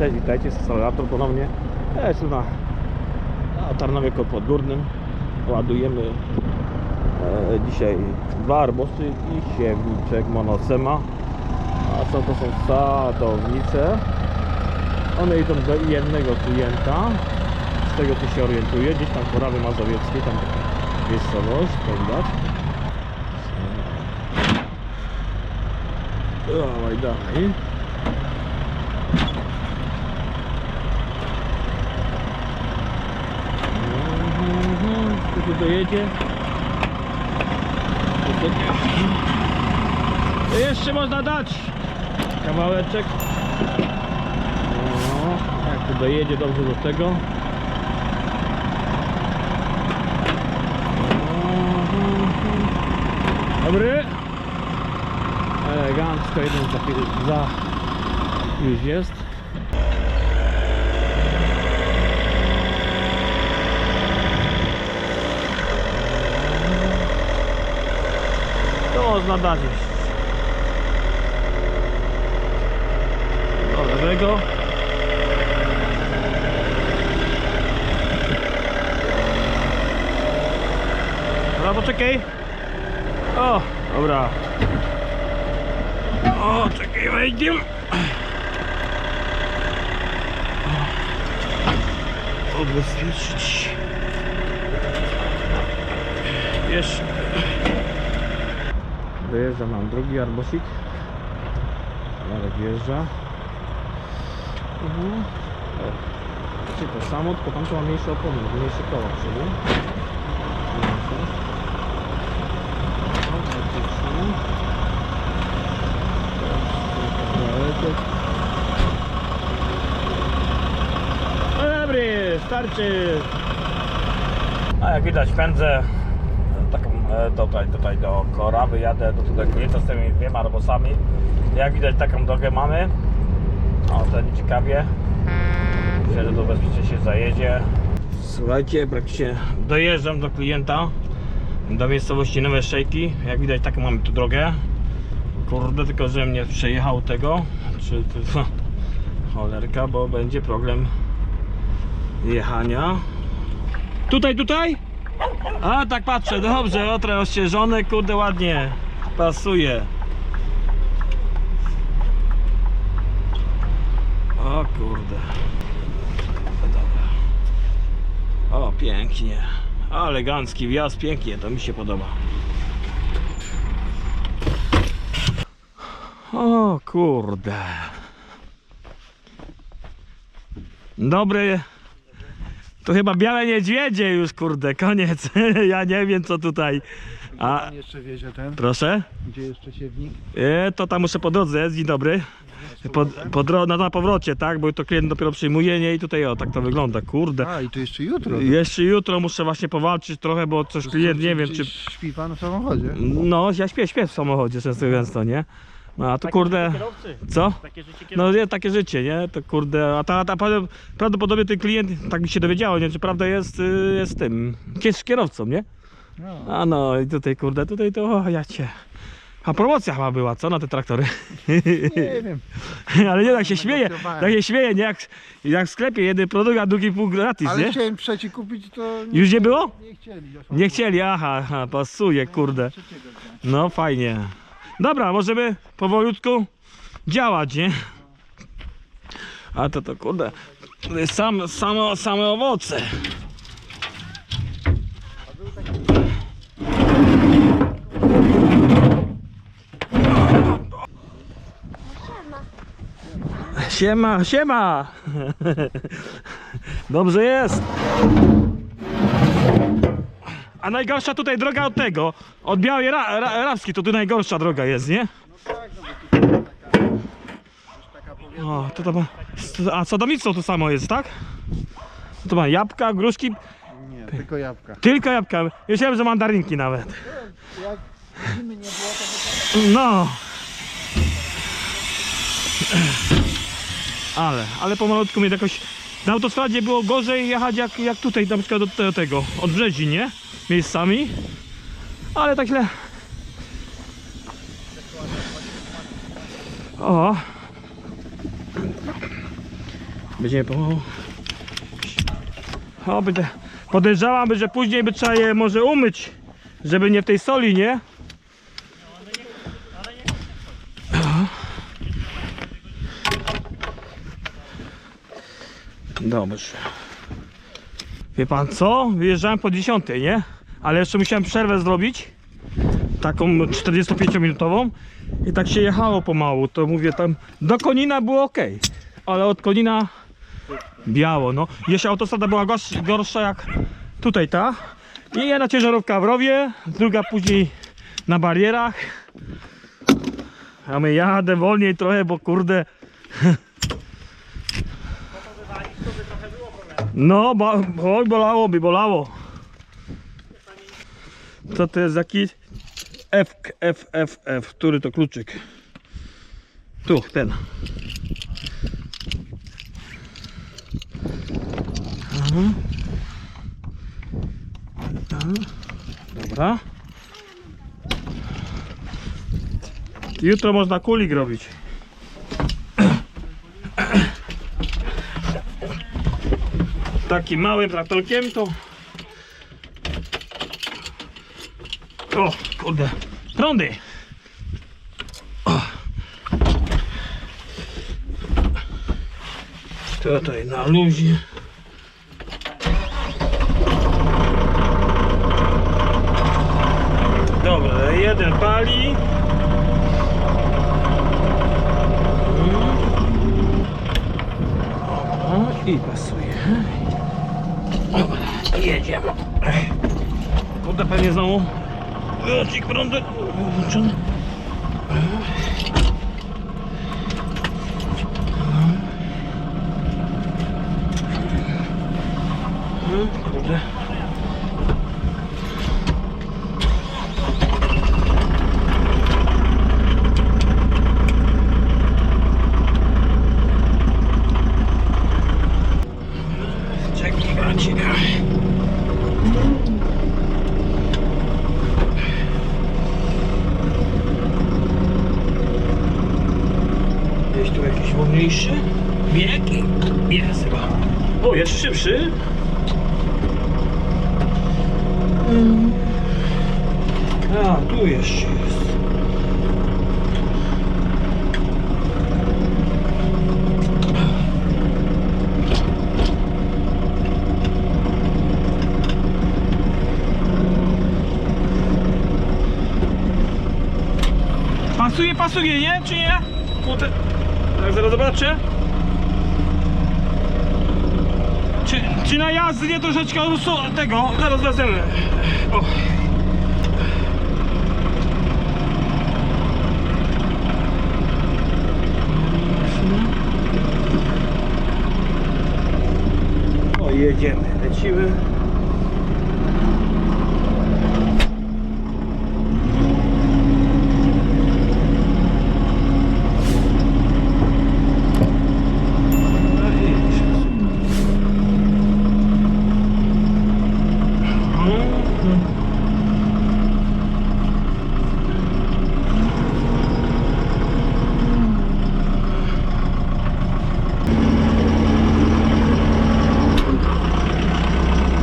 Cześć, witajcie, instalator ponownie. Ja jestem na, na Tarnowie Podgórnym. Ładujemy e, dzisiaj dwa arbosy i siewniczek monosema. A co to są sadownice? One idą do jednego klienta. Z tego co się orientuję, gdzieś tam Korawy Mazowieckie, tam miejscowość, to widać. Dawaj. Tu. To Jeszcze można dać kawałeczek. No, jak tu dojedzie dobrze do tego. Dobry. Elegancko, jeden za, za już jest. To można dać. Do lewego. Dobra, poczekaj. O, dobra. O, czekaj, wejdziemy. Odbezpieczyć. Jeszcze. Dojeżdża nam drugi arbosik. Marek wjeżdża. Mhm. Czyli to samo, tylko tam ma mniejsze opony, mniejsze koła przodu. Dobry, starczy. A jak widać pędzę tutaj, tutaj do Korawy jadę do tutaj klienta z tymi dwiema arbosami. Jak widać taką drogę mamy. O, to nie ciekawie. Myślę, że to bezpiecznie się zajedzie. Słuchajcie, praktycznie dojeżdżam do klienta do miejscowości Nowe Szejki. Jak widać taką mamy tu drogę. Kurde, tylko że mnie przejechał tego. Czy to cholerka, bo będzie problem jechania. Tutaj, tutaj? A tak patrzę, dobrze, otre ościeżone, kurde ładnie pasuje. O kurde. Dobra. O, pięknie. Elegancki wjazd, pięknie, to mi się podoba. O kurde. Dobry. To chyba białe niedźwiedzie już, kurde, koniec. Ja nie wiem co tutaj. A jeszcze wiezie ten? proszę? Gdzie jeszcze siewnik? E, to tam muszę po drodze, dzień dobry. Po, po dro- no, na powrocie, tak? Bo to klient dopiero przyjmuje, nie? I tutaj o, tak to wygląda, kurde. A i to jeszcze jutro. Jeszcze jutro muszę właśnie powalczyć trochę, bo coś klient, nie wiem czy... Śpi pan w samochodzie? No, ja śpię, śpię w samochodzie często gęsto, nie? No a to kurde... Co? Takie życie No nie, takie życie, nie? To kurde, a ta, ta prawd- prawdopodobnie ten klient, tak mi się dowiedziało, nie czy prawda jest, y, jest tym, jest kierowcą, nie? No. A no i tutaj kurde, tutaj to, o, ja cię. A promocja chyba była, co na te traktory? Nie wiem. Ale nie, tak się śmieje, Negocjowałem. tak się śmieje, nie? Jak, jak w sklepie, jeden produkt, a drugi pół gratis, Ale nie? chciałem trzeci kupić, to... Już nie było? Nie chcieli. Nie chcieli, aha, aha pasuje, kurde. Trzeciego dnia. No fajnie. Dobra, możemy powolutku działać, nie? A to to kurde. Sam, samo, same owoce. Siema, siema! Dobrze jest. A najgorsza tutaj droga od tego, od Białej Ra Ra Rawskiej, to tu najgorsza droga jest, nie? O, to to ma... A sadownictwo to samo jest, tak? To ma jabłka, gruszki, Nie, tylko jabłka. tylko jabłka. Myślałem, że mandarynki nawet. Jak zimy nie było, to No. Ale, ale pomalutku mnie jakoś... Na autostradzie było gorzej jechać jak, jak tutaj na przykład do te- tego, od Brzezi, nie? Miejscami. Ale tak źle. O. Będziemy pomału. O, będę, podejrzewam, że później by trzeba je może umyć, żeby nie w tej soli, nie? Dobrze. Wie pan co? Wyjeżdżałem po 10, nie? Ale jeszcze musiałem przerwę zrobić. Taką 45-minutową. I tak się jechało pomału. To mówię tam. Do Konina było ok. Ale od Konina biało. No. Jeszcze autostrada była gorsz, gorsza jak tutaj ta. I jedna ciężarówka w rowie, druga później na barierach. A my jadę wolniej trochę, bo kurde. No, bo, oj, bolałoby, bolało. Co to jest jaki? F, F, F, F. Który to kluczyk? Tu, ten. Mhm. Dobra. Jutro można kulik robić. Takim małym traktorkiem to... O, kurde. Prądy. O. Tutaj na luzie. Dobra, jeden pali. Dobra, i pasuje. Dobra, jedziemy. Kurde, pewnie znowu Wyłącznik prądu włączony. Kurde. Czekaj, bracie. Gdzieś tu jakiś wolniejszy bieg i jest chyba. O, jeszcze szybszy. Mm. A, tu jeszcze jest. Pasuje, pasuje, nie? Czy nie? Kurde. Tak, zaraz zobaczę. Czy, czy na jazdzie troszeczkę usu- tego? Zaraz wezmę. O. O, jedziemy, lecimy. No i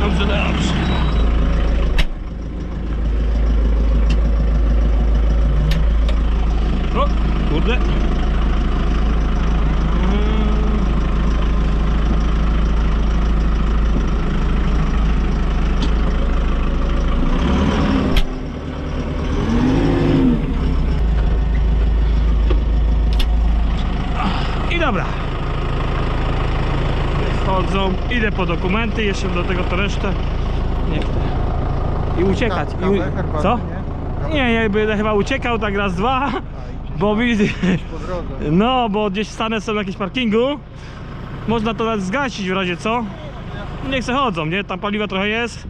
Dobrze, dobrze. O, kurde. Mm. I dobra. Wchodzą, idę po dokumenty, jeszcze do tego to resztę. Niech te. I uciekać. I, u- co? nie? Nie, nie, będę chyba uciekał tak raz, dwa, bo widzę. No, bo gdzieś stanę sobie na jakimś parkingu. Można to nawet zgasić w razie co. Niech se chodzą, nie? Tam paliwa trochę jest.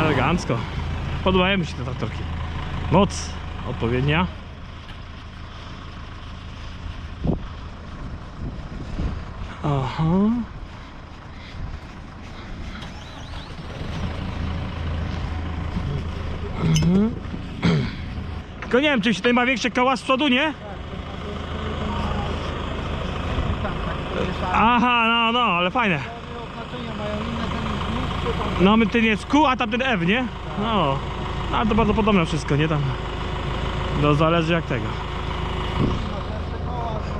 Elegancko. Podobają mi się te traktorki. Moc odpowiednia. Aha. Mhm. Tylko nie wiem, czy tutaj ma większe koła z przodu, nie? Aha, no, no, ale fajne. No, my ten jest Q, a tamten F, nie? No. Ale to bardzo podobne wszystko, nie tam. To zależy jak tego.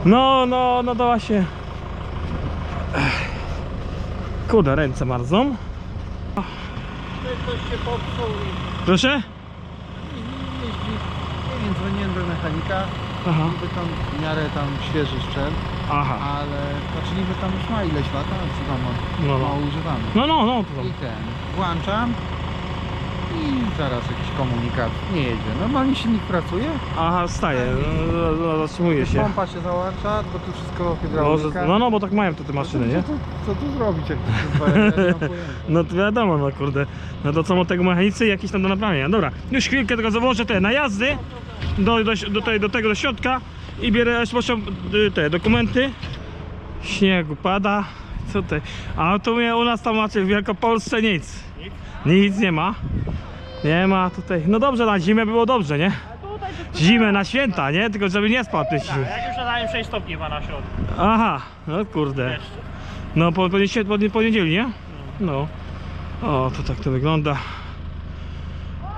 No, no, no to właśnie. Kurde, ręce marzą. Ktoś się popsuł i Proszę? nie, nie jeździ. Nie wiem, dzwoniłem do mechanika. Aha, Niby tam w miarę tam świeży sprzęt, aha. ale znaczy niby tam już ma ileś lat, ale chyba ma No, mało no. używany. No, no, no. To I ten, włączam i zaraz jakiś komunikat nie jedzie. Normalnie silnik pracuje, Aha, wstaje, no, no, zatrzymuje się. pompa się załącza, bo tu wszystko No, hydraulika. no, no, bo tak mają te, te maszyny, nie? Co tu, co tu zrobić, jak to się dwa ja nie mam pojęcia. No to wiadomo, no kurde. No to co od tego mechanicy i jakieś tam do naprawienia. Dobra, już chwilkę tylko założę te najazdy do, do, do, tej, do tego do środka i bierę proszę, y, te dokumenty. Śniegu pada. Co tutaj? A tu mnie u nas tam macie w Wielkopolsce nic. Nic nie ma. Nie ma tutaj. No dobrze, na zimę było dobrze, nie? Zimę na święta, nie? Tylko żeby nie spadł siły. Jak już nadają 6 stopni ma na środku. Aha, no kurde. Jeszcze. No po, po, po, po niedzieli, nie? No. O, to tak to wygląda.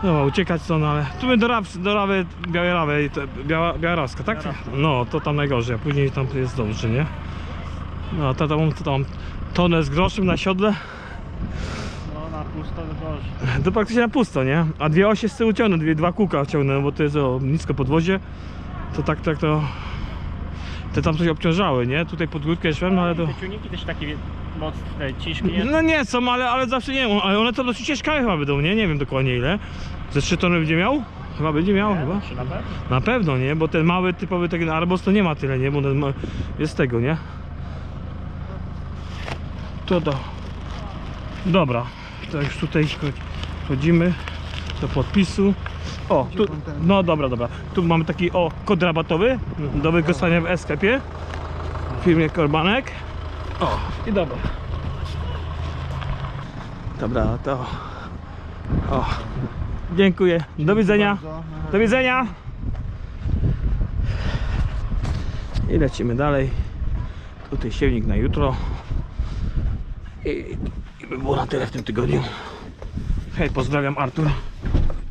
No, uciekać stąd, ale tu my do, Raw, do Rawy, Białej Rawy, i to- Biała, Białawska, tak? No, to tam najgorzej, a później tam jest dobrze, nie? No, to tam, to tam tonę z groszem na siodle, Pusto gorzej. to praktycznie na pusto, nie? A dwie osie z tyłu ciągnę, dwie, dwa kółka ciągnę, bo to jest o, nisko podwozie. To tak, tak to... Te tam coś obciążały, nie? Tutaj pod górkę szłem, no ale to... Te ciągniki też takie mocne, ciężkie nie? No nie są, ale, ale zawsze nie wiem, ale one to dosyć ciężkawe chyba będą, nie? Nie wiem dokładnie ile. Ze 3 tony będzie miał? Chyba będzie miał chyba. Czy na pewno? Na pewno, nie? Bo ten mały typowy ten Arbos to nie ma tyle, nie? Bo ten ma, jest tego, nie? To do. Dobra. To już tutaj chodzimy do podpisu. O, tu, no dobra, dobra. Tu mamy taki o kod rabatowy do wykorzystania w sklepie w firmie Korbanek. O, i dobra. Dobra, to. O. Dziękuję. Do widzenia. Do widzenia. I lecimy dalej. Tutaj siewnik na jutro. I by było na tyle w tym tygodniu. Hej, pozdrawiam Artur.